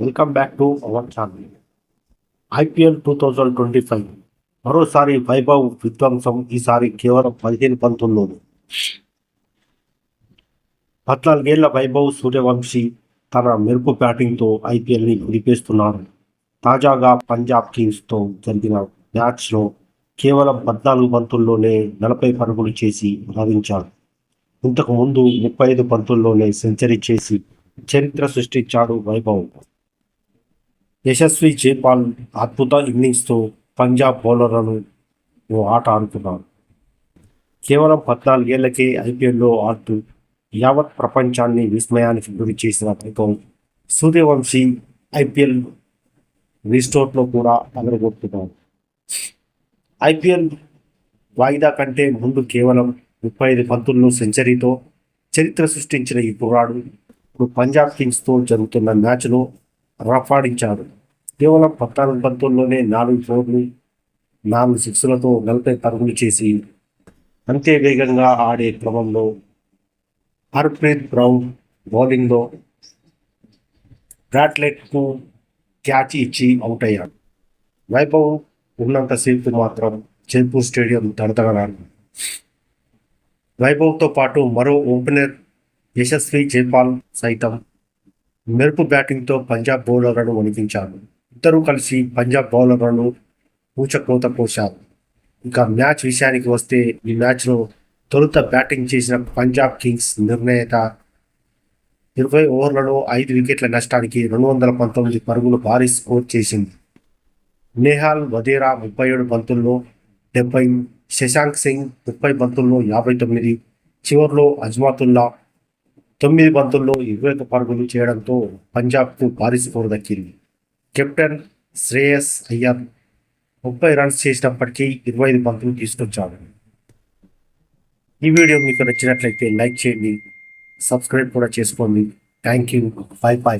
Welcome back to our channel IPL two thousand twenty five మరోసారి వైభవ్ విధ్వంసం ఈసారి కేవలం పదిహేను పంతుల్లోను పద్నాలుగేళ్ళ వైభవ్ సూర్యవంశీ తన మెరుపు బ్యాటింగ్తో ఐపీఎల్ని నిలిపేస్తున్నారు తాజాగా పంజాబ్ కింగ్స్తో జరిగిన మ్యాచ్లో కేవలం పద్నాలుగు పంతుల్లోనే నలభై పరుగులు చేసి సాధించాడు ఇంతకు ముందు ముప్పై ఐదు పంతుల్లోనే సెంచరీ చేసి చరిత్ర సృష్టించాడు వైభవ్. యశస్వి జైపాల్ అద్భుత ఇన్నింగ్స్తో పంజాబ్ బౌలర్లను ఓ ఆట ఆడుతున్నారు. కేవలం పద్నాలుగేళ్ళకే ఐపీఎల్లో ఆడుతూ యావత్ ప్రపంచాన్ని విస్మయానికి గురి చేసిన పైకం సూర్యవంశీ ఐపీఎల్ రీస్టోర్లో కూడా అదరగొడుతున్నారు. ఐపీఎల్ వాయిదా కంటే ముందు కేవలం ముప్పై ఐదు పంతుల్లో సెంచరీతో చరిత్ర సృష్టించిన ఈ కుర్రాడు ఇప్పుడు పంజాబ్ కింగ్స్తో జరుగుతున్న మ్యాచ్లో రఫాడించాడు కేవలం పద్నాలుగు పంతుల్లోనే నాలుగు ఫోర్లు నాలుగు సిక్స్లతో నలభై పరుగులు చేసి అంతే వేగంగా ఆడే క్రమంలో హర్ప్రీత్ బ్రౌన్ బౌలింగ్లో బ్రాట్లెట్కు క్యాచ్ ఇచ్చి అవుట్ అయ్యాడు. వైభవ్ ఉన్నంతసేపు మాత్రం జైపూర్ స్టేడియం దడదగలాడు వైభవ్తో పాటు మరో ఓపెనర్ యశస్వి జైపాల్ సైతం మెరుపు బ్యాటింగ్తో పంజాబ్ బౌలర్లను వణికించారు ఇద్దరూ కలిసి పంజాబ్ బౌలర్లను ఊచకోత కోశారు. ఇక మ్యాచ్ విషయానికి వస్తే ఈ మ్యాచ్లో తొలుత బ్యాటింగ్ చేసిన పంజాబ్ కింగ్స్ నిర్ణయత ఇరవై ఓవర్లలో ఐదు వికెట్ల నష్టానికి రెండు వందల పంతొమ్మిది పరుగులు భారీ స్కోర్ చేసింది. నేహాల్ వదేరా ముప్పై ఏడు బంతుల్లో డెబ్బై శశాంక్ సింగ్ ముప్పై బంతుల్లో యాభై తొమ్మిది చివరిలో అజ్మాతుల్లా తొమ్మిది బంతుల్లో ఇరవై ఒక పరుగులు చేయడంతో పంజాబ్కు భారీ స్కోర్ దక్కింది. కెప్టెన్ శ్రేయస్ అయ్యర్ ముప్పై రన్స్ చేసినప్పటికీ ఇరవై ఐదు బంతులు తీసుకొచ్చాడు. ఈ వీడియో మీకు నచ్చినట్లయితే లైక్ చేయండి సబ్స్క్రైబ్ కూడా చేసుకోండి. Thank you. Bye bye.